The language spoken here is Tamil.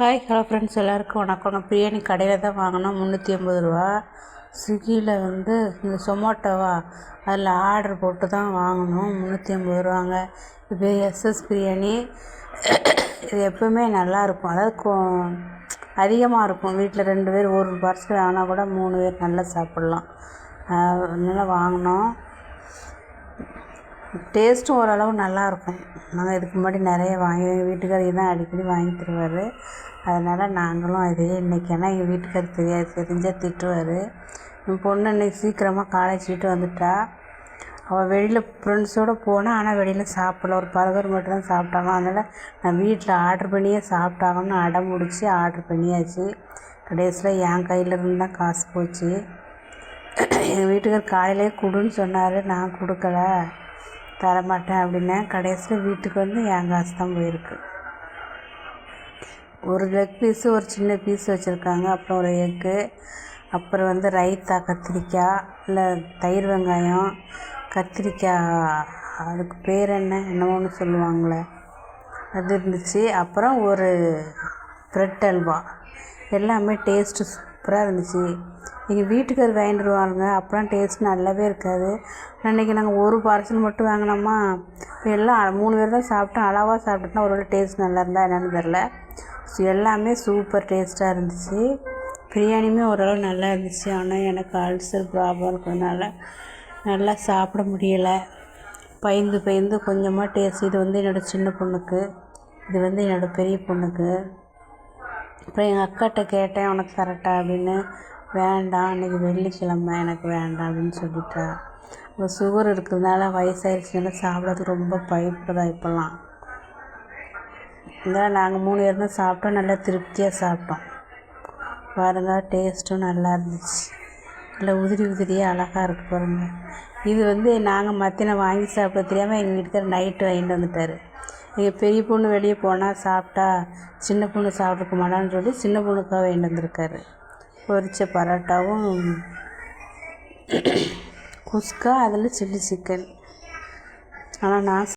ஹாய் ஹலோ ஃப்ரெண்ட்ஸ் எல்லாருக்கும் வணக்கம். பிரியாணி கடையில் தான் வாங்கினோம். முந்நூற்றி ஐம்பது ரூபா. ஸ்விக்கியில் வந்து இந்த சொமோட்டோவா அதில் ஆர்டர் போட்டு தான் வாங்கினோம். முந்நூற்றி ஐம்பது ரூபாங்க. இது எஸ்எஸ் பிரியாணி. இது எப்பவுமே நல்லாயிருக்கும் அதாவது கொ அதிகமாக இருக்கும். வீட்டில் ரெண்டு பேர் ஒரு பார்சல் வாங்கினா கூட மூணு பேர் நல்லா சாப்பிட்லாம். அதனால் வாங்கினோம். டேஸ்ட்டும் ஓரளவு நல்லாயிருக்கும். நாங்கள் இதுக்கு முன்னாடி நிறைய வாங்கி எங்கள் வீட்டுக்காரர் தான் அடிக்கடி வாங்கி தருவார். அதனால் நாங்களும் அதே இன்றைக்கி எங்கள் வீட்டுக்காரர் தெரியாது தெரிஞ்சால் திட்டுவார். என் பொண்ணு இன்னைக்கு சீக்கிரமாக காலேஜ் விட்டு வந்துட்டா. அவள் வெளியில் ஃப்ரெண்ட்ஸோடு போனால் ஆனால் வெளியில் சாப்பிடல. ஒரு பர்கர் மட்டும் தான் சாப்பிட்டாங்க. அதனால் நான் வீட்டில் ஆர்ட்ரு பண்ணியே சாப்பிட்டாங்கன்னு அடம் முடிச்சு ஆர்ட்ரு பண்ணியாச்சு. கடைசியில் என் கையிலேருந்து தான் காசு போச்சு. எங்கள் வீட்டுக்கார் காலையிலே கொடுன்னு சொன்னார். நான் கொடுக்கல. தரமாட்டேன் அப்படின்னேன் கடைசியில் வீட்டுக்கு வந்து என் காசு தான் போயிருக்கு. ஒரு லெக் பீஸு ஒரு சின்ன பீஸ் வச்சுருக்காங்க. அப்புறம் ஒரு எக்கு அப்புறம் வந்து ரைத்தா கத்திரிக்காய் இல்லை தயிர் வெங்காயம் கத்திரிக்காய். அதுக்கு பேர் என்ன? என்னமோன்னு சொல்லுவாங்களே. அது இருந்துச்சு. அப்புறம் ஒரு ப்ரெட் அல்வா. எல்லாமே டேஸ்ட்டு சூப்பராக இருந்துச்சு. எங்கள் வீட்டுக்கார் வாங்கிட்டு வருவாருங்க அப்போலாம் டேஸ்ட் நல்லாவே இருக்காது. அன்றைக்கி நாங்கள் ஒரு பார்சல் மட்டும் வாங்கினோமா? இப்போ எல்லாம் மூணு பேர் தான் சாப்பிட்டோம். அளவாக சாப்பிட்டோம்னா ஒரு வேளை டேஸ்ட் நல்லா இருந்தால் என்னென்னு தெரில ஸோ எல்லாமே சூப்பர் டேஸ்ட்டாக இருந்துச்சு. பிரியாணியுமே ஓரளவு நல்லா இருந்துச்சு. ஆனால் எனக்கு அல்சர் ப்ராப்ளம் இருக்கிறதுனால நல்லா சாப்பிட முடியலை. பயந்து பயந்து கொஞ்சமாக டேஸ்ட் இது வந்து என்னோடய சின்ன பொண்ணுக்கு. இது வந்து என்னோடய பெரிய பொண்ணுக்கு. அப்புறம் எங்கள் அக்காட்ட கேட்டேன் உனக்கு கரெக்டாக அப்படின்னு. வேண்டாம் இன்றைக்கி வெள்ளிக்கிழமை எனக்கு வேண்டாம் அப்படின்னு சொல்லிட்டா. அப்புறம் சுகர் இருக்கிறதுனால வயசாயிருச்சுனால சாப்பிட்றதுக்கு ரொம்ப பயப்படுதா இப்போல்லாம். இதெல்லாம் நாங்கள் மூணு பேர் தான் சாப்பிட்டோம் நல்லா திருப்தியாக சாப்பிட்டோம். பாருங்கள் டேஸ்ட்டும் நல்லா இருந்துச்சு. நல்லா உதிரி உதிரியாக அழகாக இருக்கு பாருங்க. இது வந்து நாங்கள் மத்தியானம் வாங்கி சாப்பிட தெரியாமல் எங்கள் வீட்டுக்கார் நைட்டு வாங்கிட்டு வந்துட்டார். எங்கள் பெரிய பொண்ணு வெளியே போனால் சாப்பிட்டா சின்ன பொண்ணு சாப்பிட்ருக்க மாட்டான்னு சொல்லி சின்ன பொண்ணுக்காக வாங்கிட்டு வந்திருக்காரு. பொரிச்ச பரோட்டாவும் குஸ்கா அதில் சில்லி சிக்கன் ஆனால் நான்